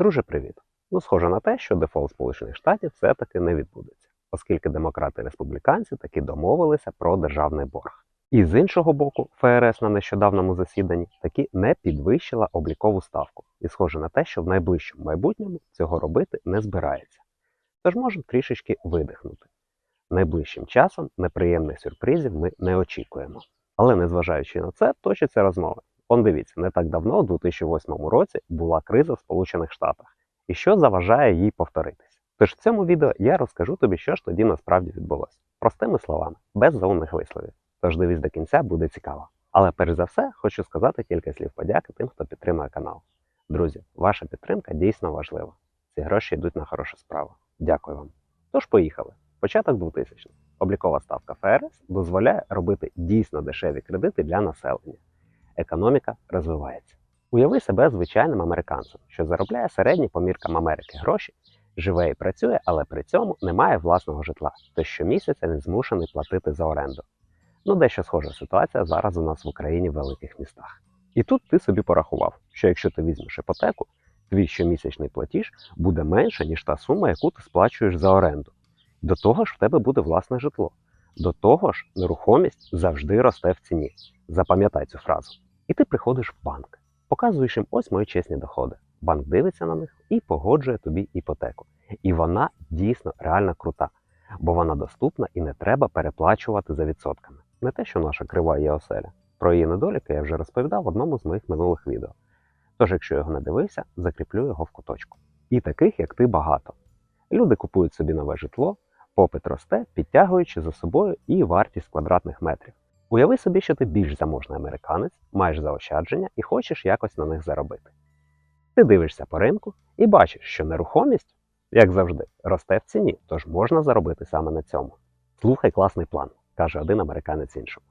Друже, привіт! Ну, схоже на те, що дефолт Сполучених Штатів все-таки не відбудеться, оскільки демократи і республіканці таки домовилися про державний борг. І з іншого боку, ФРС на нещодавному засіданні таки не підвищила облікову ставку, і схоже на те, що в найближчому майбутньому цього робити не збирається. Тож можемо трішечки видихнути. Найближчим часом неприємних сюрпризів ми не очікуємо. Але незважаючи на це, точаться розмови. Он дивіться, не так давно, у 2008 році, була криза в Сполучених Штатах, і що заважає їй повторитись. Тож в цьому відео я розкажу тобі, що ж тоді насправді відбулося. Простими словами, без заумних висловів. Тож дивись до кінця, буде цікаво. Але перш за все, хочу сказати кілька слів подяки тим, хто підтримує канал. Друзі, ваша підтримка дійсно важлива. Ці гроші йдуть на хорошу справу. Дякую вам. Тож поїхали. Початок 2000 Облікова ставка ФРС дозволяє робити дійсно дешеві кредити для населення. Економіка розвивається. Уяви себе звичайним американцем, що заробляє середні по міркам Америки гроші, живе і працює, але при цьому не має власного житла, то щомісяця він змушений платити за оренду. Ну, дещо схожа ситуація зараз у нас в Україні в великих містах. І тут ти собі порахував, що якщо ти візьмеш іпотеку, твій щомісячний платіж буде менше, ніж та сума, яку ти сплачуєш за оренду. До того ж, в тебе буде власне житло. До того ж, нерухомість завжди росте в ціні. Запам'ятай цю фразу. І ти приходиш в банк, показуєш їм ось мої чесні доходи. Банк дивиться на них і погоджує тобі іпотеку. І вона дійсно реально крута, бо вона доступна і не треба переплачувати за відсотками. Не те, що наша крива є оселя. Про її недоліки я вже розповідав в одному з моїх минулих відео. Тож, якщо його не дивився, закріплю його в куточку. І таких, як ти, багато. Люди купують собі нове житло, попит росте, підтягуючи за собою і вартість квадратних метрів. Уяви собі, що ти більш заможний американець, маєш заощадження і хочеш якось на них заробити. Ти дивишся по ринку і бачиш, що нерухомість, як завжди, росте в ціні, тож можна заробити саме на цьому. Слухай класний план, каже один американець іншому.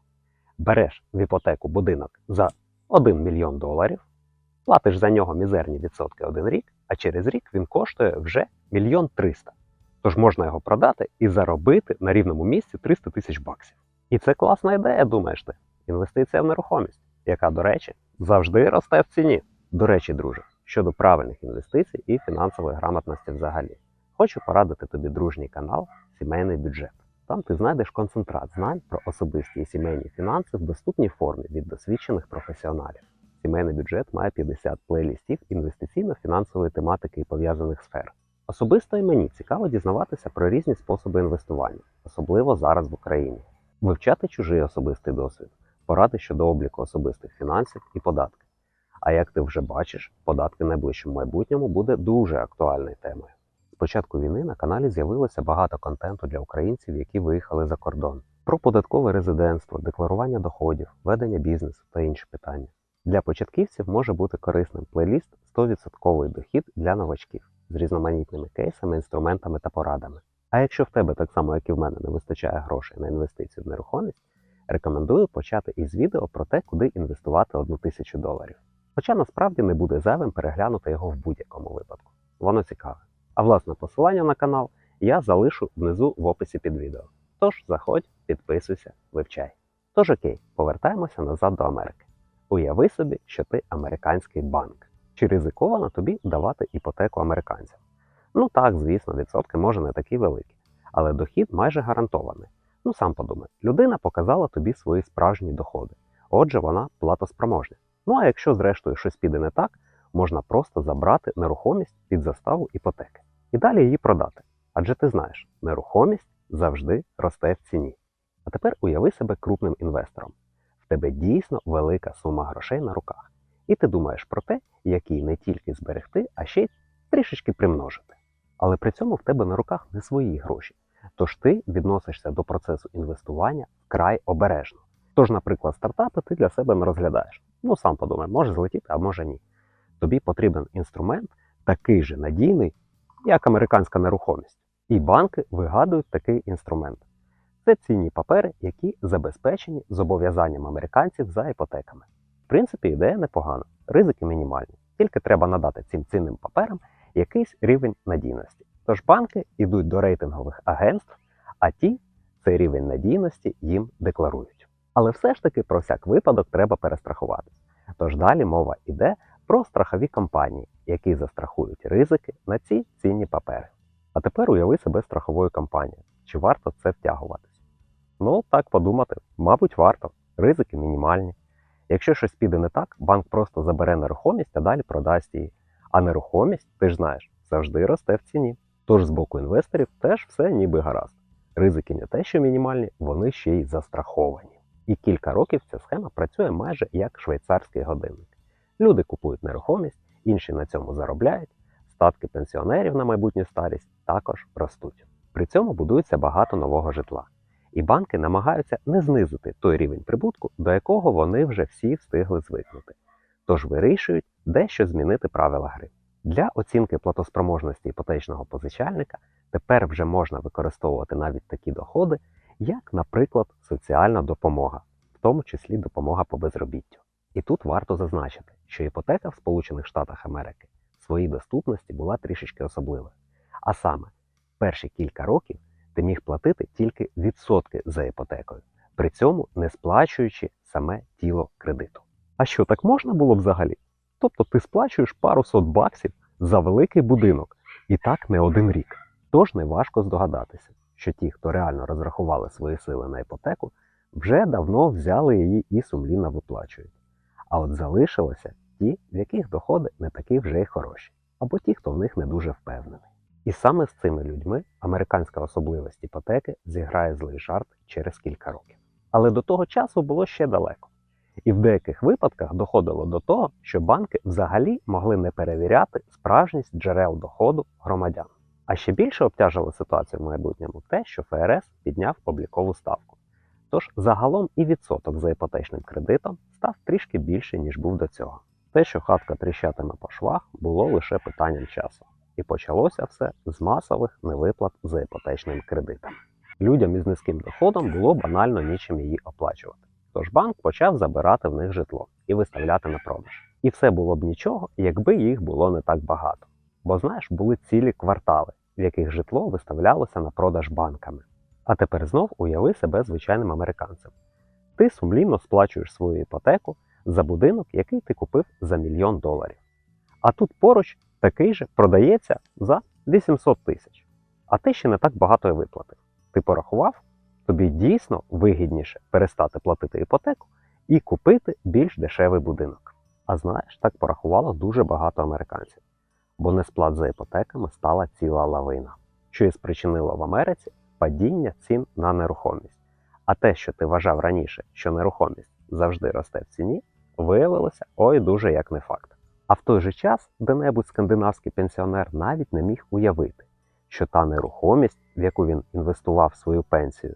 Береш в іпотеку будинок за 1 мільйон доларів, платиш за нього мізерні відсотки один рік, а через рік він коштує вже мільйон триста. Тож можна його продати і заробити на рівному місці 300 тисяч баксів. І це класна ідея, думаєш ти. Інвестиція в нерухомість, яка, до речі, завжди росте в ціні. До речі, друже, щодо правильних інвестицій і фінансової грамотності взагалі. Хочу порадити тобі дружній канал Сімейний бюджет. Там ти знайдеш концентрат знань про особисті і сімейні фінанси в доступній формі від досвідчених професіоналів. Сімейний бюджет має 50 плейлістів інвестиційно-фінансової тематики і пов'язаних сфер. Особисто і мені цікаво дізнаватися про різні способи інвестування, особливо зараз в Україні, вивчати чужий особистий досвід, поради щодо обліку особистих фінансів і податки. А як ти вже бачиш, податки в найближчому майбутньому буде дуже актуальною темою. З початку війни на каналі з'явилося багато контенту для українців, які виїхали за кордон, про податкове резидентство, декларування доходів, ведення бізнесу та інші питання. Для початківців може бути корисним плейліст 100% дохід для новачків з різноманітними кейсами, інструментами та порадами. А якщо в тебе так само, як і в мене, не вистачає грошей на інвестицію в нерухомість, рекомендую почати із відео про те, куди інвестувати одну тисячу доларів. Хоча насправді не буде зайвим переглянути його в будь-якому випадку. Воно цікаве. А власне посилання на канал я залишу внизу в описі під відео. Тож заходь, підписуйся, вивчай. Тож окей, повертаємося назад до Америки. Уяви собі, що ти американський банк. Чи ризиковано тобі давати іпотеку американцям? Ну так, звісно, відсотки може не такі великі, але дохід майже гарантований. Ну сам подумай, людина показала тобі свої справжні доходи, отже, вона платоспроможна. Ну а якщо зрештою щось піде не так, можна просто забрати нерухомість під заставу іпотеки і далі її продати. Адже ти знаєш, нерухомість завжди росте в ціні. А тепер уяви себе крупним інвестором. В тебе дійсно велика сума грошей на руках. І ти думаєш про те, як її не тільки зберегти, а ще й трішечки примножити. Але при цьому в тебе на руках не свої гроші. Тож ти відносишся до процесу інвестування вкрай обережно. Тож, наприклад, стартапи ти для себе не розглядаєш. Ну сам подумай, може злетіти, а може ні. Тобі потрібен інструмент такий же надійний, як американська нерухомість. І банки вигадують такий інструмент. Це цінні папери, які забезпечені зобов'язанням американців за іпотеками. В принципі, ідея непогана, ризики мінімальні. Тільки треба надати цим цінним паперам якийсь рівень надійності. Тож банки йдуть до рейтингових агентств, а ті цей рівень надійності їм декларують. Але все ж таки про всяк випадок треба перестрахуватись. Тож далі мова йде про страхові компанії, які застрахують ризики на ці цінні папери. А тепер уяви себе страховою компанією. Чи варто це втягуватись? Ну, так подумати, мабуть, варто. Ризики мінімальні. Якщо щось піде не так, банк просто забере нерухомість, а далі продасть її. А нерухомість, ти ж знаєш, завжди росте в ціні. Тож з боку інвесторів теж все ніби гаразд. Ризики не те, що мінімальні, вони ще й застраховані. І кілька років ця схема працює майже як швейцарський годинник. Люди купують нерухомість, інші на цьому заробляють, статки пенсіонерів на майбутню старість також ростуть. При цьому будується багато нового житла. І банки намагаються не знизити той рівень прибутку, до якого вони вже всі встигли звикнути. Тож вирішують дещо змінити правила гри. Для оцінки платоспроможності іпотечного позичальника тепер вже можна використовувати навіть такі доходи, як, наприклад, соціальна допомога, в тому числі допомога по безробіттю. І тут варто зазначити, що іпотека в Сполучених Штатах Америки в своїй доступності була трішечки особливою. А саме, перші кілька років ти міг платити тільки відсотки за іпотекою, при цьому не сплачуючи саме тіло кредиту. А що так можна було взагалі? Тобто ти сплачуєш пару сот баксів за великий будинок, і так не один рік. Тож не важко здогадатися, що ті, хто реально розрахували свої сили на іпотеку, вже давно взяли її і сумлінно виплачують. А от залишилися ті, в яких доходи не такі вже й хороші, або ті, хто в них не дуже впевнений. І саме з цими людьми американська особливість іпотеки зіграє злий жарт через кілька років. Але до того часу було ще далеко. І в деяких випадках доходило до того, що банки взагалі могли не перевіряти справжність джерел доходу громадян. А ще більше обтяжило ситуацію в майбутньому те, що ФРС підняв облікову ставку. Тож загалом і відсоток за іпотечним кредитом став трішки більше, ніж був до цього. Те, що хатка тріщатиме по швах, було лише питанням часу. І почалося все з масових невиплат за іпотечним кредитом. Людям із низьким доходом було банально нічим її оплачувати. Тож банк почав забирати в них житло і виставляти на продаж. І все було б нічого, якби їх було не так багато. Бо знаєш, були цілі квартали, в яких житло виставлялося на продаж банками. А тепер знов уяви себе звичайним американцем. Ти сумлінно сплачуєш свою іпотеку за будинок, який ти купив за мільйон доларів. А тут поруч такий же продається за 800 тисяч. А ти ще не так багато й виплатив. Ти порахував, тобі дійсно вигідніше перестати платити іпотеку і купити більш дешевий будинок. А знаєш, так порахувало дуже багато американців, бо несплат за іпотеками стала ціла лавина, що і спричинило в Америці падіння цін на нерухомість. А те, що ти вважав раніше, що нерухомість завжди росте в ціні, виявилося ой дуже як не факт. А в той же час де-небудь скандинавський пенсіонер навіть не міг уявити, що та нерухомість, в яку він інвестував свою пенсію,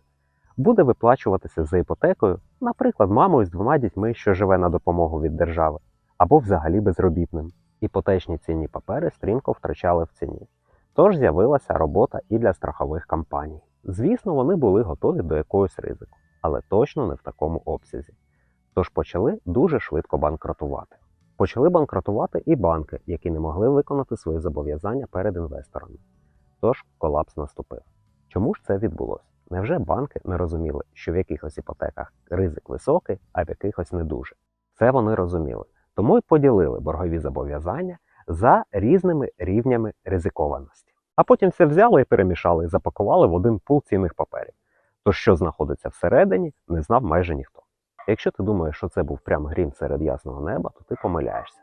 буде виплачуватися за іпотекою, наприклад, мамою з двома дітьми, що живе на допомогу від держави, або взагалі безробітним. Іпотечні цінні папери стрімко втрачали в ціні. Тож з'явилася робота і для страхових компаній. Звісно, вони були готові до якогось ризику, але точно не в такому обсязі. Тож почали дуже швидко банкротувати. Почали банкротувати і банки, які не могли виконати свої зобов'язання перед інвесторами. Тож колапс наступив. Чому ж це відбулося? Невже банки не розуміли, що в якихось іпотеках ризик високий, а в якихось не дуже? Це вони розуміли. Тому й поділили боргові зобов'язання за різними рівнями ризикованості. А потім все взяли і перемішали і запакували в один пул цінних паперів. То, що знаходиться всередині, не знав майже ніхто. Якщо ти думаєш, що це був прям грім серед ясного неба, то ти помиляєшся,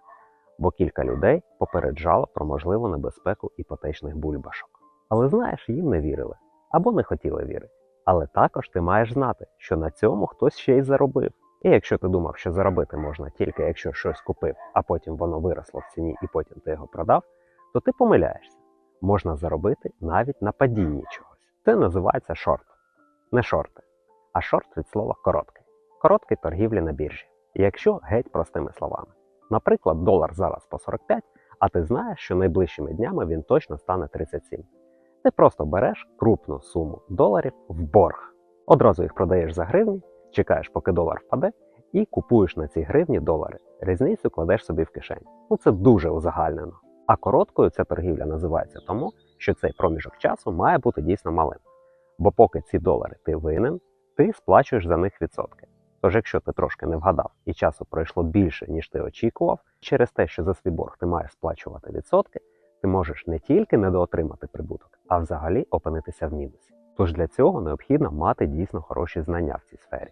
бо кілька людей попереджало про можливу небезпеку іпотечних бульбашок. Але знаєш, їм не вірили або не хотіли вірити. Але також ти маєш знати, що на цьому хтось ще й заробив. І якщо ти думав, що заробити можна тільки якщо щось купив, а потім воно виросло в ціні і потім ти його продав, то ти помиляєшся. Можна заробити навіть на падінні чогось. Це називається шорт. Не шорти, а шорт від слова короткий. Короткий торгівлі на біржі. Якщо геть простими словами. Наприклад, долар зараз по 45, а ти знаєш, що найближчими днями він точно стане 37. Ти просто береш крупну суму доларів в борг. Одразу їх продаєш за гривні, чекаєш, поки долар впаде, і купуєш на ці гривні долари. Різницю кладеш собі в кишень. Ну це дуже узагальнено. А короткою ця торгівля називається тому, що цей проміжок часу має бути дійсно малим. Бо поки ці долари ти винен, ти сплачуєш за них відсотки. Тож, якщо ти трошки не вгадав і часу пройшло більше, ніж ти очікував, через те, що за свій борг ти маєш сплачувати відсотки, ти можеш не тільки недоотримати прибуток, а взагалі опинитися в мінусі. Тож для цього необхідно мати дійсно хороші знання в цій сфері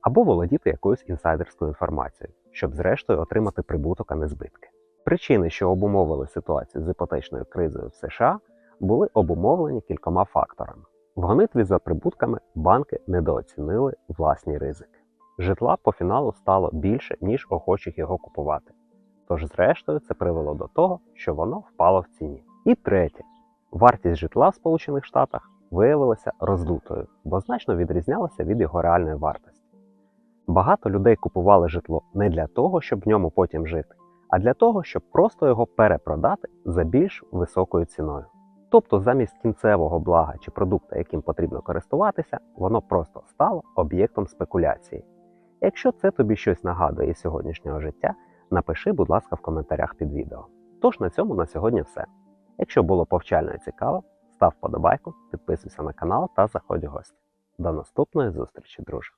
або володіти якоюсь інсайдерською інформацією, щоб зрештою отримати прибуток, а не збитки. Причини, що обумовили ситуацію з іпотечною кризою в США, були обумовлені кількома факторами. В гонитві за прибутками банки недооцінили власні ризики. Житла по фіналу стало більше, ніж охочих його купувати. Тож, зрештою, це привело до того, що воно впало в ціні. І третє, вартість житла в Сполучених Штатах виявилася роздутою, бо значно відрізнялася від його реальної вартості. Багато людей купували житло не для того, щоб в ньому потім жити, а для того, щоб просто його перепродати за більш високою ціною. Тобто замість кінцевого блага чи продукта, яким потрібно користуватися, воно просто стало об'єктом спекуляції. Якщо це тобі щось нагадує із сьогоднішнього життя, напиши, будь ласка, в коментарях під відео. Тож на цьому на сьогодні все. Якщо було повчально і цікаво, став подобайку, підписуйся на канал та заходь у гості. До наступної зустрічі, друже!